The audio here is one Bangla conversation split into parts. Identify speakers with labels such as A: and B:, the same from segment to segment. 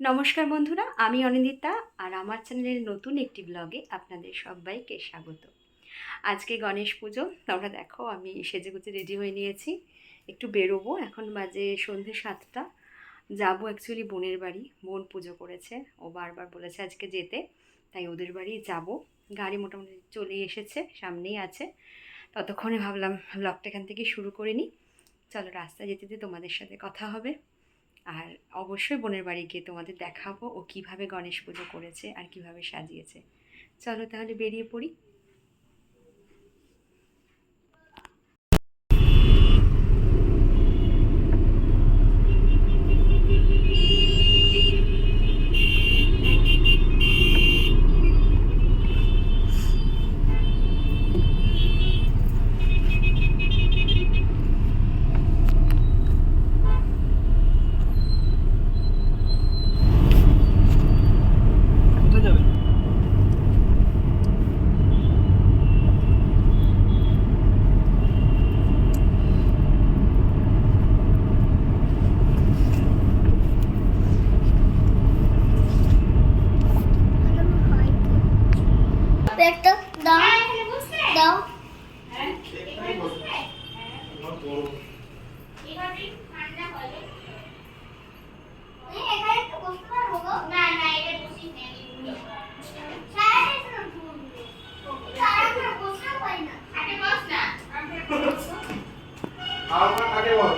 A: নমস্কার বন্ধুরা, আমি অনিন্দিতা আর আমার চ্যানেলের নতুন একটি ব্লগে আপনাদের সবাইকে স্বাগত। আজকে গণেশ পুজো, তোমরা দেখো আমি সেজেগুজে রেডি হয়ে নিয়েছি, একটু বেরোবো, এখন বাজে সন্ধে সাতটা, যাব অ্যাকচুয়ালি বোনের বাড়ি, বোন পুজো করেছে, ও বারবার বলেছে আজকে যেতে, তাই ওদের বাড়ি যাব, গাড়ি মোটামুটি চলে এসেছে, সামনেই আছে, ততক্ষণে ভাবলাম ব্লগটা এখান থেকে শুরু করে নিই, চলো রাস্তায় যেতে যেতে তোমাদের সাথে কথা হবে। আর অবশ্যই বোনের বাড়ি গিয়ে তোমাদের দেখাবো ও কীভাবে গণেশ পুজো করেছে আর কীভাবে সাজিয়েছে। চলো তাহলে বেরিয়ে পড়ি
B: কোথায় যাবে
C: একটা দাও দাও এখানে একটু বসতে পারব গো? স্যার, এসো না তুমি। স্যার, আমরা বসতেও পারি না।
B: আমরা কাকে বল।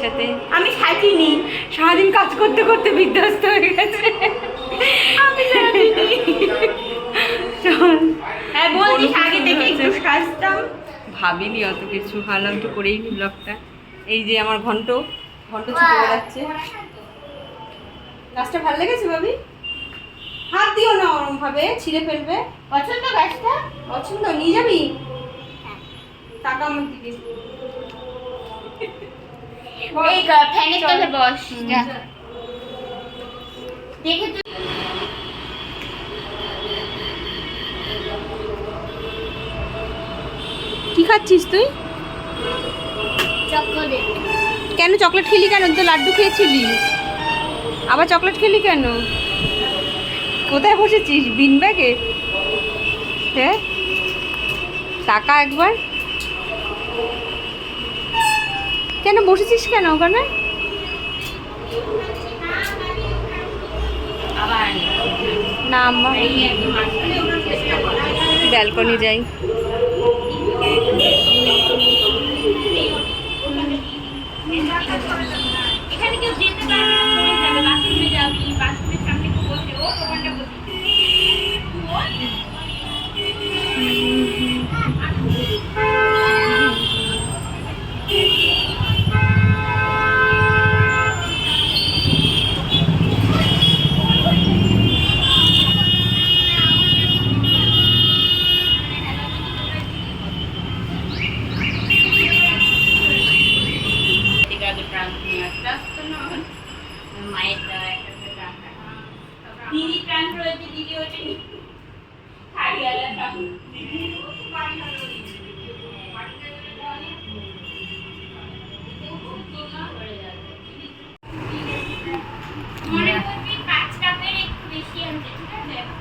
A: সাথে।
D: আমি থাকিনি।
A: সারাদিন কাজ করতে করতে বিধ্বস্ত হয়ে গেছে।
D: আমি
A: চল
D: আগে দেখে একটু সাজতাম।
A: ভাবিনি অত কিছু ভাবলাম একটু করেই নি ব্লগটা। এই যে আমার ঘন্ট ঘন্ট ছুটে বেড়াচ্ছে। গাছটা ভালো লেগেছে ভাবি? হাত দিও না ওরম ভাবে ছিঁড়ে ফেলবে।
D: পছন্দ গাছটা?
A: পছন্দ নিয়ে যাবি? টাকা আমার দিকে।
D: এই ফ্যানের তলে বস দেখে তো
A: খাচ্ছিস তুই? কেন চকলেট খেলি কেন? তো লাড্ডু খেয়েছিলি। আবার চকলেট খেলি কেন? কোথায় বসেছিস? বিন ব্যাগে? হ্যাঁ? টাকা একবার। কেন বসেছিস কেন ওখানে? না আম্মা।
D: করে
A: ব্যালকনি যাই।
D: এখানে কেউ যেতে পারবে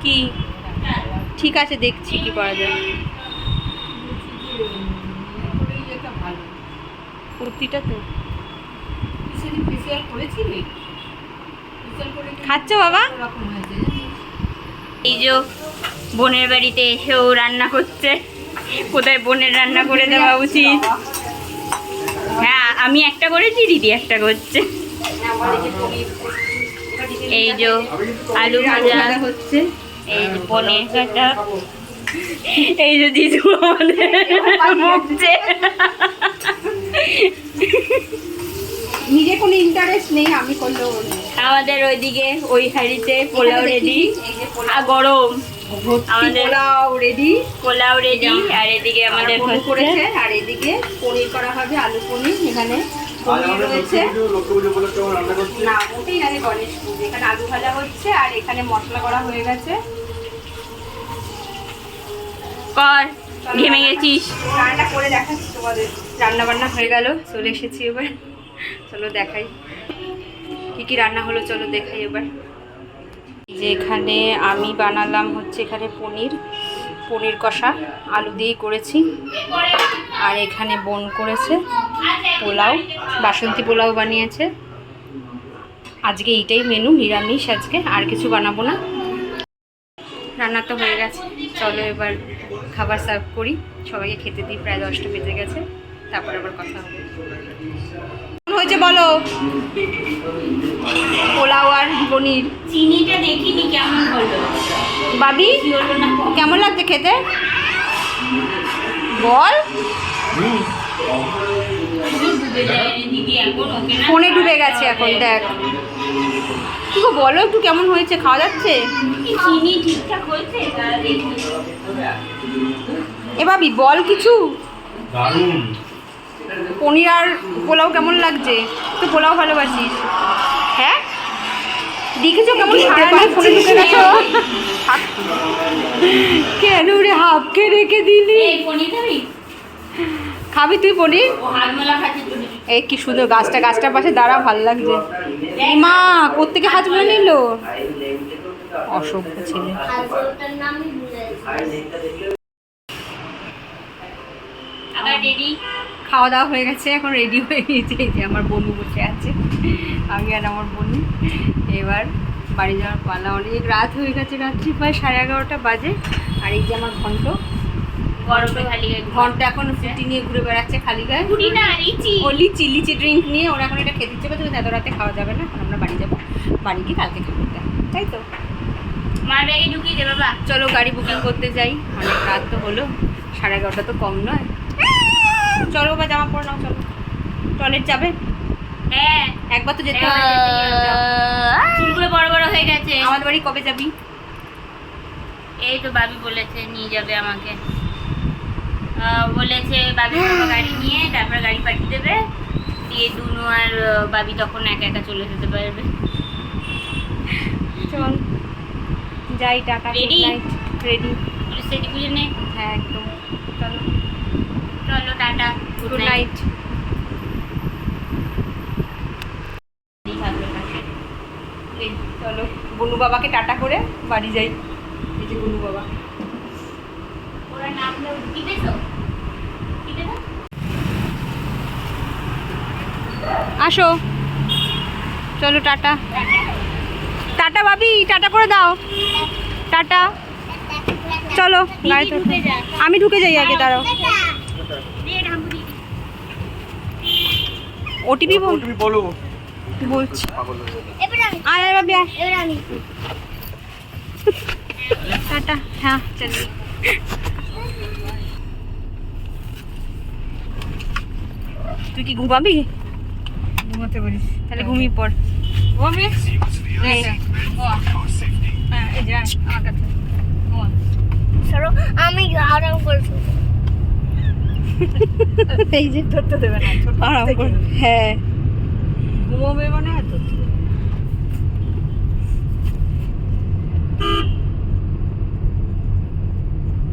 A: কি? ঠিক আছে দেখছি কি করা যায়। কুর্তিটা তো। খাচ্ছ বাবা?
D: এই যে বোনের বাড়িতে এসেও রান্না করছে কোথায় বোনের রান্না করে দেওয়া উচিত? হ্যাঁ আমি একটা করেছি দিদি একটা করছে। এই যে আলু ভাজা
A: হচ্ছে
D: এই যে পনির কাটা এই যে দিদু আমাদের বকছে।
A: নিজে কোনো ইন্টারেস্ট নেই আমি করলেও
D: আমাদের ওইদিকে ওই হাড়িতে পোলাও রেডি আর গরম। আমাদের-
A: পোলাও রেডি
D: পোলাও রেডি আর এদিকে আমাদের
A: করেছে আর এদিকে পনির করা হবে আলু পনির এখানে পনির রয়েছে। না ওটাই গণেশ পুজো এখানে আলু ভাজা হচ্ছে আর এখানে মশলা করা হয়ে গেছে।
D: কর ঘেমে গেছিস।
A: রান্না করে দেখাচ্ছি তোমাদের। রান্না বান্না হয়ে গেল চলে এসেছি এবার। চলো দেখাই। কি কি রান্না হলো চলো দেখাই এবার। যে এখানে আমি বানালাম হচ্ছে এখানে পনির পনির কষা, আলু দিয়েই করেছি। আর এখানে বোন করেছে পোলাও, বাসন্তী পোলাও বানিয়েছে। আজকে এইটাই মেনু নিরামিষ আজকে, আর কিছু বানাবো না। রান্না তো হয়ে গেছে। চলো এবার খাবার সার্ভ করি। সবাইকে খেতে দিই, প্রায় দশটা বেজে গেছে। তারপর আবার কথা হবে। হয়েছে বলো? পোলাও আর পনির।
D: চিনিটা দেখিনি কেমন হলো?
A: বাবি কেমন লাগছে খেতে? বল।
D: ডুবে যায় রে দিদি এখন ওকে না
A: ফোনে ডুবে গেছে এখন দেখ। কি গো বলো একটু কেমন হয়েছে খাওয়া যাচ্ছে?
D: চিনি ঠিকঠাক হয়েছে?
A: এ ভাবি বল কিছু।
B: দারুণ।
A: পনির আর পোলাও কেমন লাগছে? তুই পোলাও ভালোবাসিস হ্যাঁ? দেখেছ কেমন ফোনে ঢুকে গেছো কেন রে হাফকে রেখে দিলি?
D: খাবি?
A: খাবি তুই পনির? এই কি সুন্দর গাছটা গাছটার পাশে দাঁড়া ভালো লাগছে। মা কোত্থেকে হাত মেরে নিল? অসভ্য ছেলে।
C: আলফাটার
A: খাওয়া দাওয়া হয়ে গেছে এখন রেডি হয়ে গেছে এই যে আমার বন্ধু বসে আছে আমি আর আমার বোন এবার বাড়ি যাওয়ার পালা। অনেক রাত হয়ে গেছে রাত্রি প্রায় সাড়ে এগারোটা বাজে। আর এই যে আমার ঘন্ট। এখন ফুটি নিয়ে ঘুরে বেড়াচ্ছে খালি গায়ে
D: পুরি না রিচি
A: ও লিচি লিচি ড্রিঙ্ক নিয়ে ওরা এখন এটা খেতে এত রাতে খাওয়া যাবে না। এখন আমরা বাড়ি যাব। বাড়ি গিয়ে কালকে খাব। এটা। তাই তো?
D: মার ব্যাগে ঢুকিয়ে দে বাবা।
A: চলো গাড়ি বুকিং করতে যাই। অনেক রাত তো হলো। সাড়ে এগারোটা তো কম নয়। চলো বা জামা পরে নাও চলো। টয়লেট যাবে?
D: হ্যাঁ।
A: একবার তো যেতে হবে।
D: চুলগুলো বড় বড় হয়ে গেছে।
A: আমাদের বাড়ি কবে যাবি?
D: এই তো বাবি বলেছে নিয়ে যাবে আমাকে। বলেছে বাবি গাড়ি নিয়ে তারপরে গাড়ি পাঠিয়ে দেবে। দিয়ে দুনু আর বাবি তখন একা একা চলে যেতে পারবে।
A: চল যাই টাটা
D: Ready?
A: রেডি
D: সেটি বুঝে নে।
A: হ্যাঁ একদম। চলো।
D: চলো টাটা।
A: গুড নাইট চলো বনু বাবাকে টাটা করে বাড়ি যাই। এই যে বনু বাবা।
D: ওরা নামলো দিবে তো
A: আসো। চলো টাটা। টাটা ভাবি টাটা করে দাও। টাটা। চলো
D: ঢুকে
A: আমি ঢুকে যাই আগে দাঁড়াও
D: দিয়ে ঢাম্পুরি
A: ওটিপি বল।
B: তুমি বলো।
A: বলছি?
B: হয়ে
C: আমি।
A: আয় ভাবি আয়।
C: এবার আমি।
A: টাটা হ্যাঁ চল। তুই কি ঘুমাবি?
E: ঘুমাতে পারিস।
A: তাহলে ঘুমিয়ে পড়।
E: ঘুমাবি। হ্যাঁ এই। যা আমার কাছে। ঘুমা।
C: সরো আমি আরাম করে শুবো।
A: এই যে
E: ধরতে দেবে না
A: আরাম করে হ্যাঁ
E: ঘুমোবে মানে আর ধরতে দেবে।